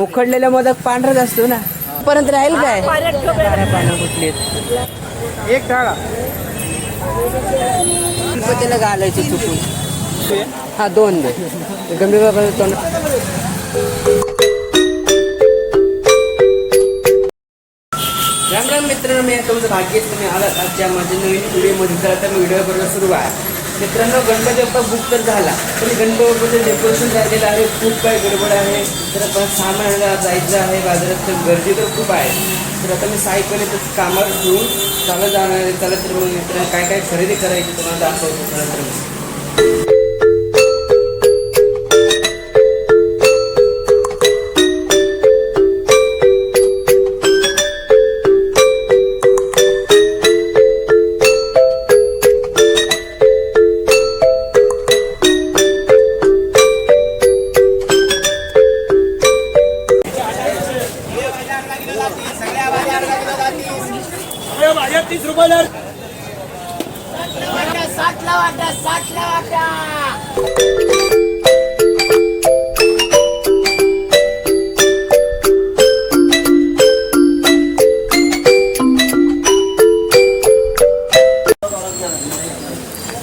उखडलेला मोदक पांढराच असतो ना. पर्यंत राहील काय? पानं कुठली एक डाळा गणपतीला घालायचे चुकून. हा दोन दे. गंभीर बाबा तोंड. राम राम मित्रांनो मी तुमचं भाग्यच तुम्ही आलात आजच्या माझ्या नवीन व्हिडिओमध्ये तर आता मी व्हिडिओ करणं सुरू आहे. मित्रांनो गणपती बाप्पा बुक तर झाला. पण गणपती बाप्पाचं डेकोरेशन झालेलं आहे. खूप काही गडबड आहे. तर आपण सामान जायचं आहे बाजारात. तर गर्दी तर खूप आहे. तर आता मी सायकल येतं कामावर घेऊन चालत जाणार आहे. चालत तर मग मित्रांनो काय काय खरेदी करायची तुम्हाला दाखवतो. चला तर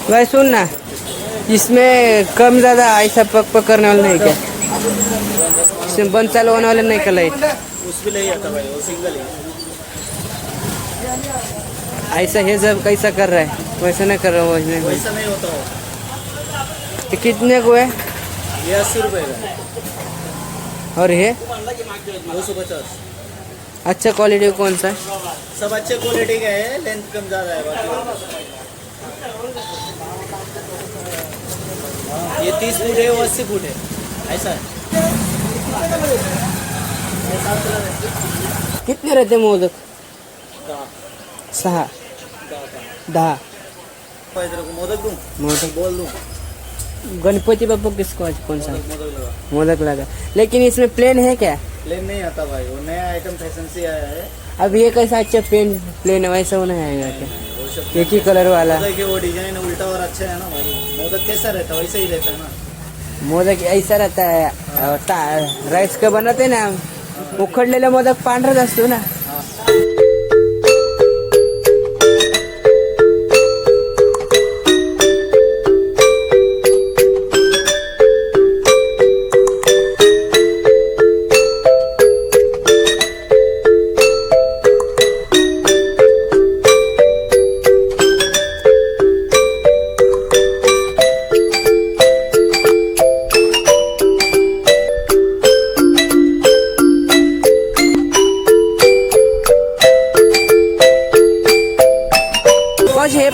भाई, सुन ना। इसमें कम ज़्यादा ऐसा पक पक करने वाला नहीं क्या? इसमें बंद चालू होने वाला नहीं का लाइट है। ऐसा ये सब कैसा कर रहा है? वैसा नहीं कर रहा वो नहीं वैसा नहीं। होता ये कितने को है? ये अस्सी रुपए का। और ये? दो सौ पचास। अच्छा क्वालिटी कौन सा है? सब अच्छे क्वालिटी का है लेंथ कम ज़्यादा है बाकी। ये तीस फुट है वो अस्सी फुट है। ऐसा है। कितने रहते मोदक? सहा। दहा मोदक दूँ? मोदक। बोल दूँ। गणपति बापा किसको आज कौन सा? मोदक लगा। लेकिन इसमें प्लेन है क्या? प्लेन नहीं आता भाई वो नया आइटम फ़ैशन से आया है। अब ये कैसा अच्छा प्लेन है वैसा नहीं आएगा क्या? एक ही कलर वाला। वो डिज़ाइन उल्टा और अच्छा है ना भाई। मोदक कैसा रहता है? वैसे ही रहता है ना। मोदक ऐसा रहता है। ता- राईस का बनवते ना उखडलेला मोदक पांढराच असतो ना।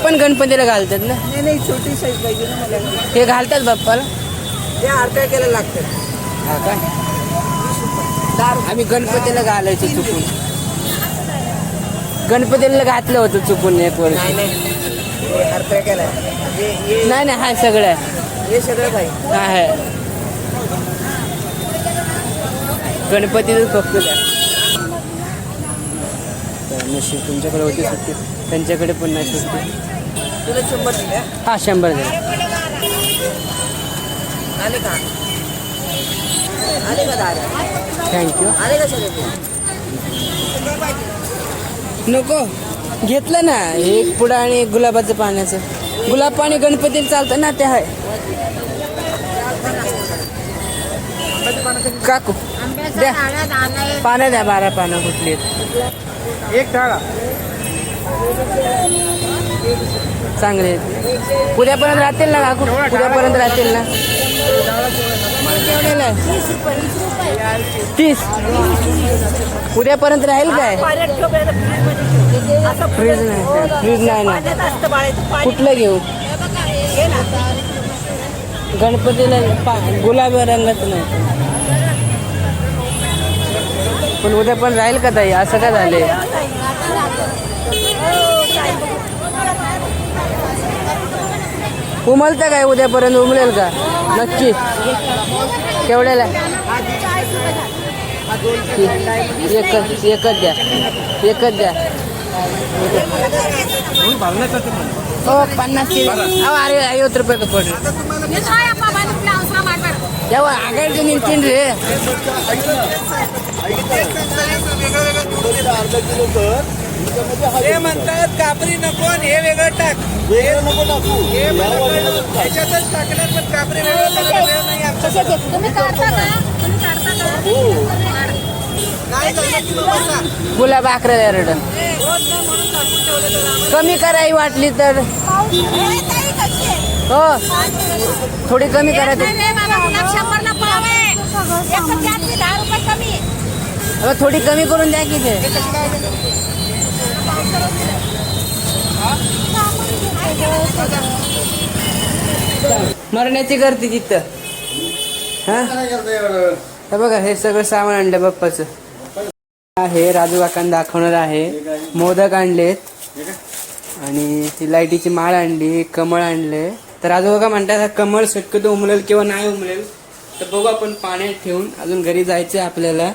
पण गणपतीला घालतात ना. नाही नाही छोटी साईज पाहिजे ना मला. हे घालतात बाप्पाला. ते अर्ध्या केला लागतं हा काय आम्ही गणपतीला घालायचो चुकून. गणपतीला घातलं होतं चुकून एक वर्ष. नाही नाही. हे केला हे हे नाही नाही हाय सगळं. आहे. हे सगळं भाई हा आहे गणपतीच फक्त द्या. तर नशीब तुमच्याकडे होती सुट्टी. त्यांच्याकडे पण नाही सुट्टी. तुला शंभर दिले? हा? शंभर द्या आले का? आले का दादा थँक्यू आले का सगळे नको. घेतलं ना. एक पुडा आणि एक गुलाबाचं पाण्याचं. गुलाब पाणी गणपतीला चालतं ना ते आहे काकू द्या. पानं द्या बारा पानं कुठली आहेत. एक डाळा चांगले आहेत. उद्यापर्यंत राहतील ना काकू? उद्यापर्यंत राहतील ना? तीस. उद्यापर्यंत राहील काय? फ्रीज नाही. फ्रीज नाही ना. कुठलं घेऊ? गणपतीला पा गुलाबी रंगाचं नाही. पण उद्या पण राहील का ताई? असं काय झाले उमलतं काय उद्यापर्यंत उमलेल का नक्की केवढ्याला एकच एकच द्या एकच द्या हो पन्नास किलो अहो अरे ಐವತ್ತು ರೂಪಾಯಿ ಕೊಡ್ರಿ ನಿಜ ಅಪ್ಪ ಬಂದ್ಬಿಟ್ಟು ಅವಸರ ಮಾಡ್ಬೇಡ हा ते म्हणतात कापरी नको आणि हे वेगळं टाक. वेगळं नको टाकू. हे या मला कळलं. टाक. त्याच्यातच टाकणार पण कापरी वेगळं करायला वेळ नाही. आमच्याकडे. तुम्ही काढता का? तुम्ही काढता का? नाही झालं की मग बसा. गुलाब अकरा रिटर्न रोज न म्हणून टाकून ठेवलेलं राम. कमी करायची वाटली तर. हो. थोडी कमी करा ते. शंभरला पाव आहे. एकशे चारशे दहा रुपये कमी. अगं थोडी कमी करून द्या की ते. हा मरण्याची गर्दी एवढं? हा? बघा हे सगळं सामान आणलं बाप्पाचं. आहे राजू काकांना दाखवणार आहे. मोदक आणलेत. आणि ती लाईटीची माळ आणली कमळ आणले. तर राजू काका म्हणतात कमळ शक्यतो उमलेल किंवा नाही उमलेल. तर बघू आपण पाण्यात ठेवून अजून घरी जायचं आपल्याला.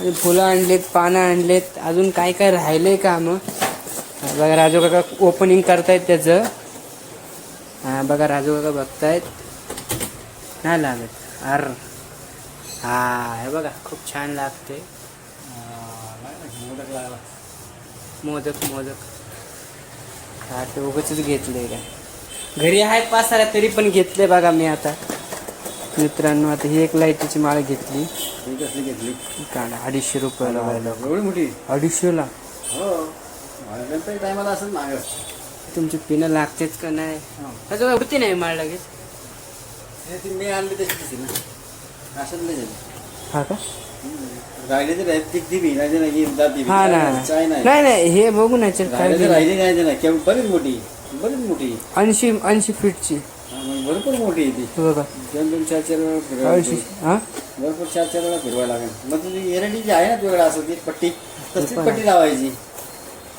आणि फुलं आणलेत पानं आणलेत. अजून काय काय राहिलंय कामं? बघा राजू काका ओपनिंग करतायत त्याचं. हा बघा राजू काका बघतायत. नाही लागत? अर. हा हे बघा खूप छान लागते मोदक मोदक. मोदक हा ते उगच घेतले काय घरी आहेत पाच साऱ्या तरी पण घेतले बघा मी आता. मित्रांनो आता ही एक लाईटीची माळ घेतली. कसली घेतली? काढा अडीचशे रुपयाला व्हायला एवढी मोठी? अडीचशेला? हो. टायमाला असं माग. तुमची पिनं लागतेच का नाही? त्याच्यावर होती नाही माळ लगेच? ती मी आणली तशी ना. असं नाही हा का? राहिले तर राहिले ती दिवी नाही नाही हा ना. नाही नाही. हे बघू ना राहिले दिलं. नाही. केवळ बरीच मोठी. बरीच मोठी. ऐंशी ऐंशी फीटची भरपूर मोठी आहे ती. हे दोन दोन चार चार वेळा फिरवायला हा? भरपूर चार चार वेळा फिरवायला लागेल. मग तुझी एरंडी जी आहे ना वेगळा असं ती पट्टी तसली पट्टी लावायची.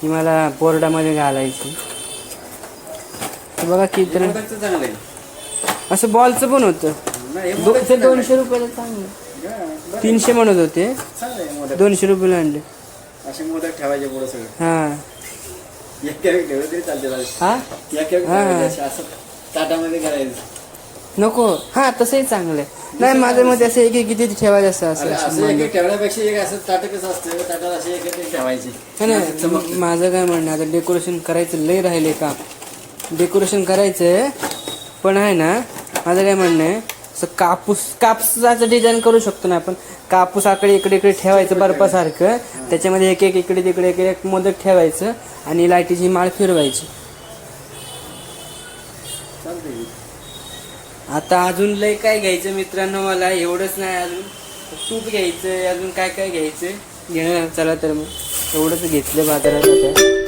ती मला बोर्डामध्ये घालायची. हे बघा किती तर- मोदकचं चांगलं आहे. असं बॉलचं पण होतं. नाही, हे दो- मोदकचं ते चांगलं दोनशे रुपयाला चांगलं आहे. हा, बरं आहे. तीनशे म्हणत होते. चांगलं आहे मोदक. दोनशे रुपयाला आणले. असे मोदक ठेवायचे पुढं सगळं. हा. एक ठेवलं तरी चालते हा? कॅरेट हा. असं ताटामध्ये करायचं. नको. हा तसंही चांगलं आहे नाही माझ्या मते असं एक एक किती ठेवायचं असं असं असं एक एक ठेवण्यापेक्षा एक असं ताट कसं असतं? ताटात असे एक एक ठेवायचे हा माझं काय म्हणणं आता डेकोरेशन करायचं लय राहिले का? डेकोरेशन करायचंय पण आहे ना माझं काय म्हणणं आहे असं कापूस कापसाचं डिझाईन करू शकतो ना आपण. कापूस आकडे इकडे इकडे ठेवायचं बर्फासारखं. त्याच्यामध्ये एक एक इकडे तिकडे एक एक मोदक ठेवायचं आणि लाईटीची माळ फिरवायची चालते आता अजून लय काय घ्यायचं मित्रांनो मला? एवढंच नाही अजून. तूप घ्यायचं अजून काय काय घ्यायचं घेणं चला तर मग. एवढंच घेतलं बाजारात आता.